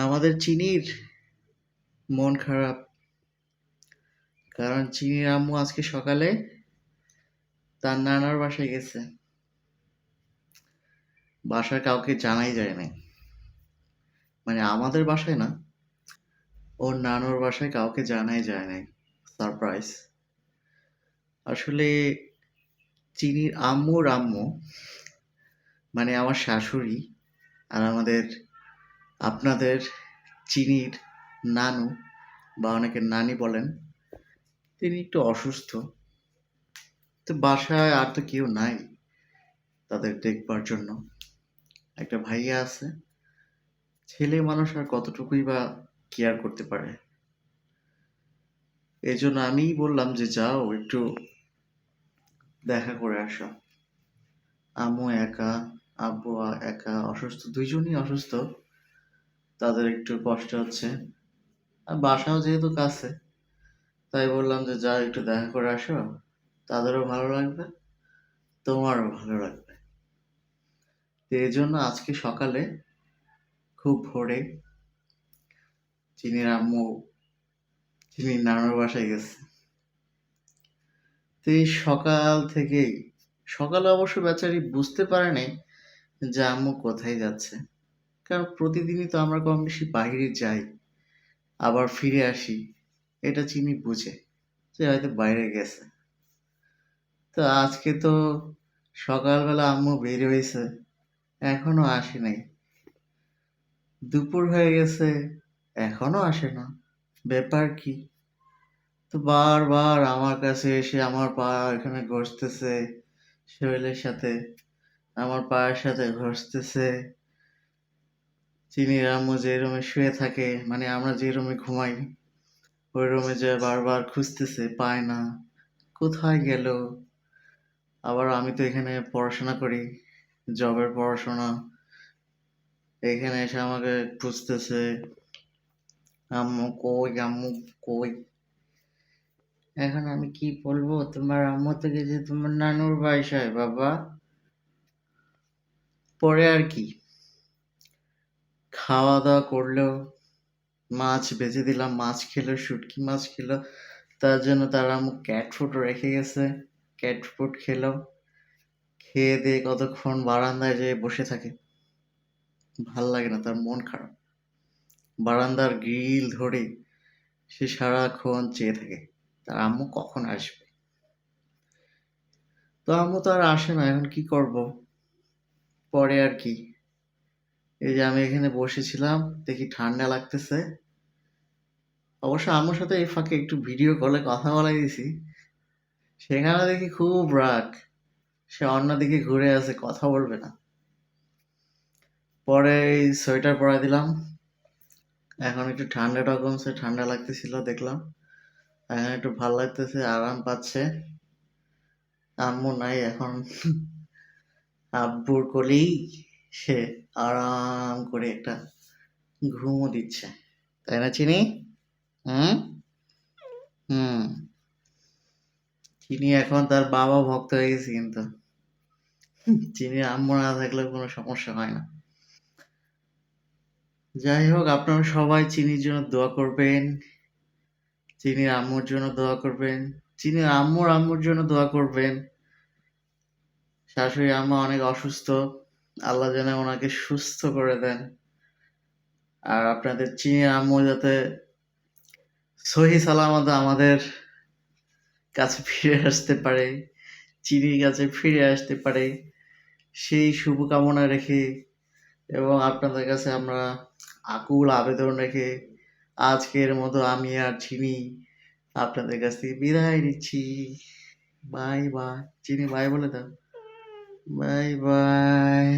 আমাদের চিনির মন খারাপ। কারণ চিনির আম্মু আজকে সকালে তার নানার বাসায় গেছে। বাসায় কাউকে জানাই যায় নাই। মানে আমাদের বাসায় না, ওর নানুর বাসায় কাউকে জানাই যায় নাই। সারপ্রাইজ। আসলে চিনির আম্মুর আম্মু মানে আমার শাশুড়ি আর আমাদের আপনাদের চিনির নানু বা অনেকে নানি বলেন, তিনি একটু অসুস্থ। তো বাসায় আর তো কেউ নাই তাদের দেখবার জন্য। একটা ভাইয়া আছে, ছেলে মানুষ আর কতটুকুই বা কেয়ার করতে পারে। এই জন্য আমিই বললাম যে, যাও, একটু দেখা করে আসো। আম্মু একা, আব্বু একা, অসুস্থ, দুইজনই অসুস্থ। তাদের একটু কষ্ট হচ্ছে। আর বাসাও যেহেতু কাছে, তাই বললাম যে যাও একটু দেখা করে আসো। তাদেরও ভালো লাগবে, তোমারও ভালো লাগবে। তো এই জন্য আজকে সকালে খুব ভোরে চিনির আম্মু চিনির নানুর বাসায় গেছে। তো এই সকাল থেকেই, সকালে অবশ্য বেচারি বুঝতে পারেনি যে আম্মু কোথায় যাচ্ছে। কারণ প্রতিদিনই তো আমরা কম বেশি বাইরে যাই, আবার ফিরে আসি, এটা চিনি বুঝে যে হয়তো বাইরে গেছে। তো আজকে তো সকালবেলা আম্মু বের হয়েছে, এখনও আসে নাই। দুপুর হয়ে গেছে, এখনও আসে না, ব্যাপার কি? তো বারবার আমার কাছে এসে আমার পা এখানে ঘষতেছে, শরীরের সাথে, আমার পায়ের সাথে ঘষতেছে। চিনির আম্মু যে রুমে শুয়ে থাকে মানে আমরা যে রুমে ঘুমাই, ওই রুমে যে বারবার খুঁজতেছে, পায় না, কোথায় গেল? আবার আমি তো এখানে পড়াশোনা করি, জবের পড়াশোনা, এখানে এসে আমাকে খুঁজতেছে, আম্মু কই আম্মু কই? এখন আমি কি বলব? তোমার আম্মু তো গেছে তোমার নানুর বাসায়, বাবা। পরে আর কি। খাওয়া দাওয়া করল মাছ বেজে দিলাম, মাছ খেলো, শুটকি মাছ খেলো। তার জন্য তারা আম্মু ক্যাট ফুড রেখে গেছে। ক্যাট ফুড খেলো। খেয়ে দিয়ে কতক্ষণ বারান্দায় যেয়ে বসে থাকে। ভালো লাগে না, তার মন খারাপ। বারান্দার গ্রিল ধরে সে সারাক্ষণ চেয়ে থাকে, তার আম্মু কখন আসবে? তো আম্মু তো আর আসে না, এখন কি করব? পরে আর কি। এই যে আমি এখানে বসেছিলাম, দেখি ঠান্ডা লাগতেছে। অবশ্য আমার সাথে এই ফাঁকে একটু ভিডিও কলে কথা বলাই দিছি। সেখানে দেখি খুব রাগ। সে অন্যদিকে ঘুরে আছে, কথা বলবে না। পরে এই সোয়েটার পরাই দিলাম। এখন একটু ঠান্ডাটা কমছে ঠান্ডা লাগতেছিল, দেখলাম। এখন একটু ভালো লাগতেছে, আরাম পাচ্ছে। আম্মু নাই এখন। আব্বুর কোলেই সে আরাম করে একটা ঘুমও দিচ্ছে। তাই না, চিনি? হুম? হুম। চিনি এখন তার বাবা ভক্ত হয়ে গেছে কিন্তু। চিনির আম্মু না থাকলে কোনো সমস্যা হয় না। যাই হোক, আপনারা সবাই চিনির জন্য দোয়া করবেন। চিনির আম্মুর জন্য দোয়া করবেন। চিনির আম্মুর আম্মুর জন্য দোয়া করবেন। শাশুড়ি আম্মা অনেক অসুস্থ। আল্লাহ যেন ওনাকে সুস্থ করে দেন। আর আপনাদের চিনি আম্মু যাতে সহি সালামত আমাদের কাছে ফিরে আসতে পারে, চিনির কাছে ফিরে আসতে পারে, সেই শুভকামনা রেখে এবং আপনাদের কাছে আমরা আকুল আবেদন রেখে আজকের মতো আমি আর চিনি আপনাদের কাছ থেকে বিদায় নিচ্ছি। Bye bye. চিনি, বাই বলে দাও। Bye bye